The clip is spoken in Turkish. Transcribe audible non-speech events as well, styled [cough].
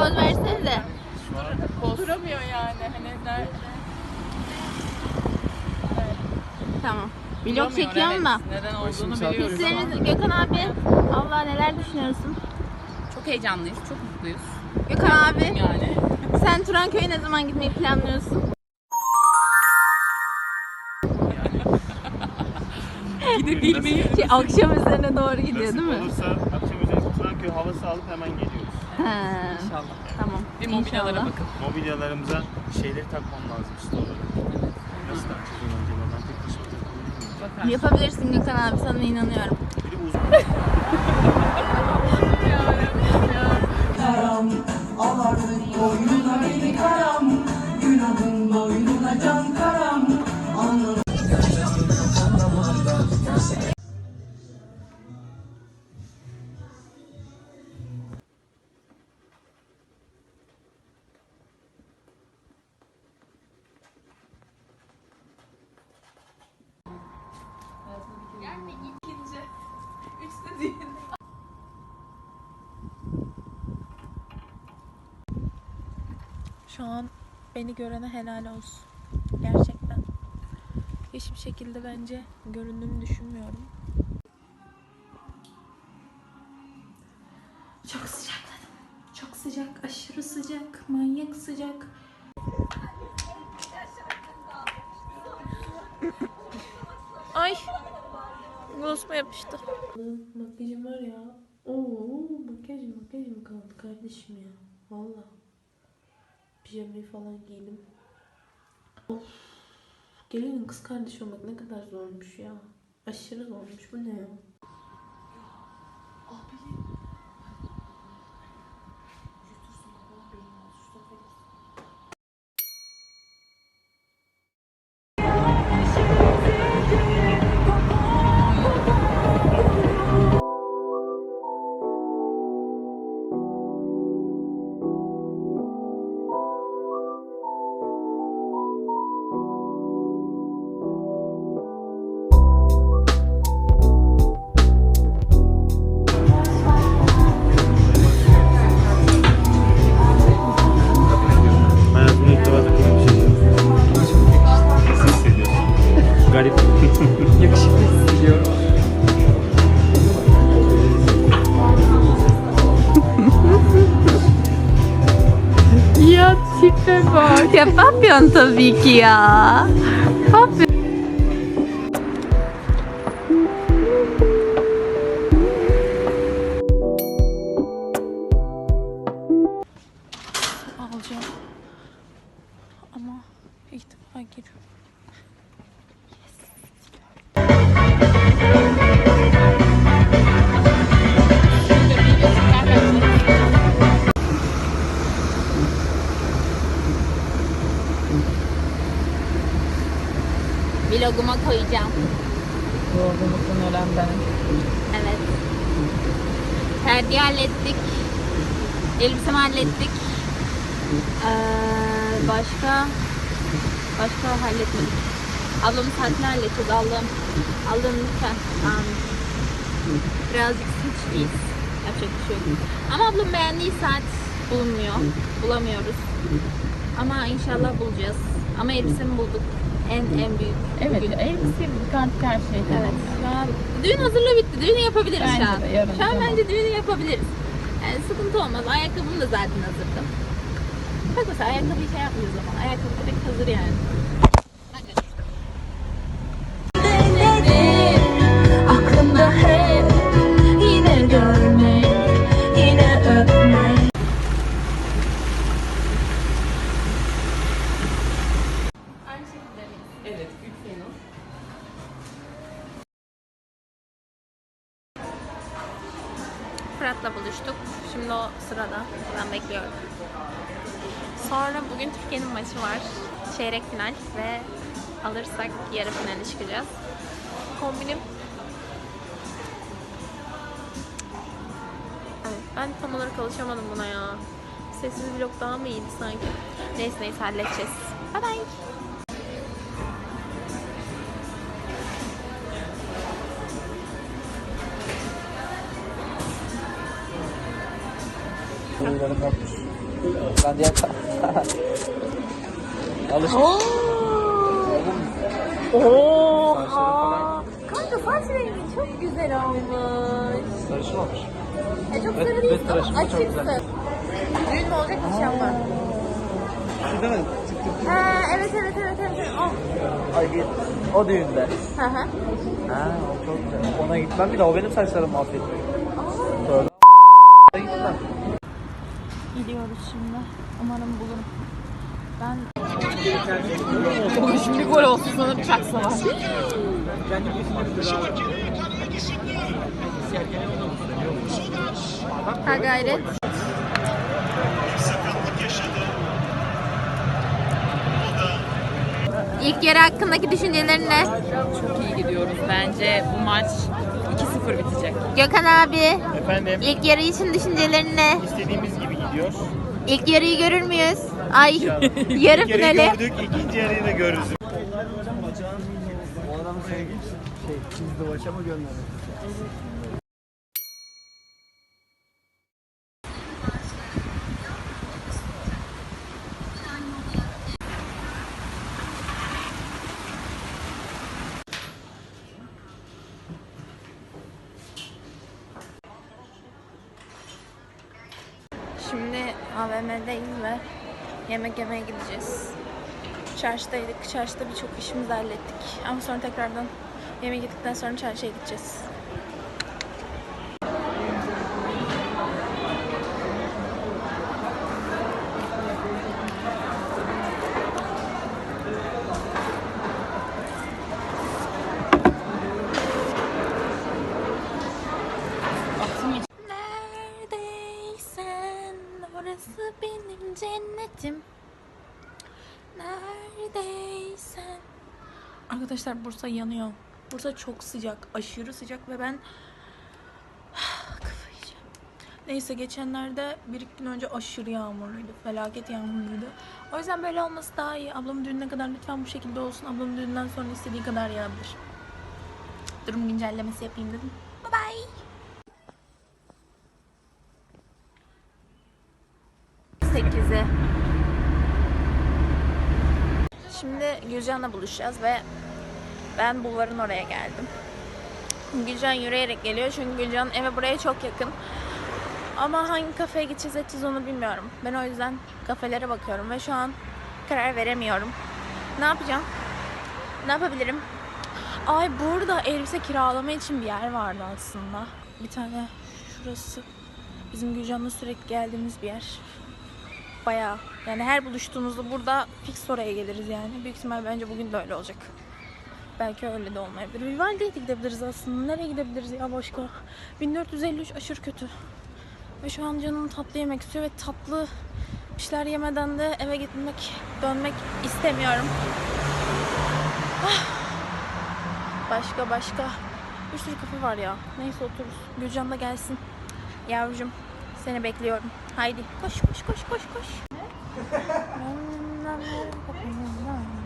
poz versenize. Duramıyor yani. Hani ner- Tamam. Vlog çekiyorum evet. da. Neden olduğunu biliyoruz. Hisleriniz Gökhan abi. Allah neler düşünüyorsun? Çok heyecanlıyız, çok mutluyuz. Gökhan abi Yani. sen Turanköy'e ne zaman gitmeyi planlıyorsun? [laughs] Gidebilmeyi. Ki akşam üzerine doğru gidiyor Nasip değil mi? olursa akşam üzeri Turanköy havası alıp hemen geliyoruz. İnşallah. tamam. Bir mobilyalara İnşallah. bakın. Mobilyalarımıza şeyleri takmam lazım olarak. Nasıl takacağız acaba? Ben tek başıma takabilir miyim? Bakar. Yapabilirsin Gökhan abi sana inanıyorum. Bir de uzun. [laughs] karam Alardın boynuna beni karam Şu an beni görene helal olsun. Gerçekten. Hiçbir şekilde bence göründüğümü düşünmüyorum. Çok sıcakladım. Çok sıcak, aşırı sıcak, manyak sıcak. Ay! Gloss'uma yapıştı. Makyajım var ya. Oo, makyaj makyaj mı kaldı kardeşim ya? Vallahi. Pijamayı falan giydim. Of. Gelinin kız kardeşi olmak ne kadar zormuş ya. Aşırı zormuş. Bu ne ya? Bak. Ya papyon tabii ki ya. Papyon. Alacağım. Vloguma koyacağım. Doğru muhtemelen ben. Evet. Perdeyi hallettik. Elbisemi hallettik. Ee, başka başka halletmedik. Ablamın saatini halledeceğiz. Allah'ım. Allah'ım lütfen. Amin. Birazcık sıçrayız. Yapacak bir şey yok. Ama ablam beğendiği saat bulunmuyor. Bulamıyoruz. Ama inşallah bulacağız. Ama elbisemi bulduk. En en büyük. Evet, bugün. elbise, kantik her şey. Evet. Şu an düğün hazırlığı bitti. Düğünü yapabiliriz Bence şu an. yarın, şu an tamam. bence düğünü yapabiliriz. Yani sıkıntı olmaz. Ayakkabım da zaten hazırdı. Bak mesela ayakkabıyı şey yapmıyoruz ama. Ayakkabı direkt hazır yani. Sırada. Ben bekliyorum. Sonra bugün Türkiye'nin maçı var. Çeyrek final ve alırsak yarı finale çıkacağız. Kombinim ben tam olarak alışamadım buna ya. Sessiz vlog daha mı iyiydi sanki? Neyse neyse halledeceğiz. Bye bye. Bunları kapmış. Ben diğer [laughs] Alış. Oha! Kanka saç rengi çok güzel olmuş. Sarışın olmuş. E çok sarı ve değilsin ama açıksın. güzel. Düğün mü olacak nişan mı? Şu değil mi? Tık tık tık. Ha evet evet evet evet. Oh. Ay bir o düğünde. Hı hı. Ha o çok güzel. Ona gitmem bir de o benim saçlarım mahvetti. Sonra gitmem. Gidiyoruz şimdi. Umarım bulurum. Ben şimdi gol olsun sana bir çaksa var. ha gayret. İlk yarı hakkındaki düşüncelerin ne? Çok iyi gidiyoruz bence. Bu maç 2-0 bitecek. Gökhan abi, Efendim ilk yarı için düşüncelerin ne? istediğimiz gibi gidiyor. İlk yarıyı görür müyüz? Ay, [laughs] yarı İlk yarıyı finali. gördük, ikinci yarıyı da görürüz. O adamın sevgilisi şey çizdi başa mı gönderdi? Şimdi AVM'deyiz ve yemek yemeye gideceğiz. Çarşıdaydık. Çarşıda birçok işimizi hallettik. Ama sonra tekrardan yemek yedikten sonra çarşıya gideceğiz. Neredeysen orası benim cennetim. Neredeysen. Arkadaşlar Bursa yanıyor. Bursa çok sıcak, aşırı sıcak ve ben. [sighs] Neyse geçenlerde bir iki gün önce aşırı yağmurluydu. Felaket yağmurluydu. O yüzden böyle olması daha iyi. Ablamın düğününe kadar lütfen bu şekilde olsun. Ablamın düğünden sonra istediği kadar yağabilir. Durum güncellemesi yapayım dedim. Bye bye. Şimdi Gülcan'la buluşacağız ve ben bulvarın oraya geldim. Gülcan yürüyerek geliyor çünkü Gülcan'ın evi buraya çok yakın. Ama hangi kafeye gideceğiz edeceğiz onu bilmiyorum. Ben o yüzden kafelere bakıyorum ve şu an karar veremiyorum. Ne yapacağım? Ne yapabilirim? Ay burada elbise kiralama için bir yer vardı aslında. Bir tane şurası. Bizim Gülcan'la sürekli geldiğimiz bir yer. Bayağı. Yani her buluştuğumuzda burada fix oraya geliriz yani. Büyük ihtimal bence bugün de öyle olacak. Belki öyle de olmayabilir. Vivaldi'ye de gidebiliriz aslında. Nereye gidebiliriz ya başka? 1453 aşırı kötü. Ve şu an canım tatlı yemek istiyor ve tatlı bir şeyler yemeden de eve gitmek, dönmek istemiyorum. Ah. Başka başka. Bir sürü kafe var ya. Neyse otururuz. Gülcan da gelsin. Yavrucuğum seni bekliyorum. Haydi koş koş koş koş koş. [laughs]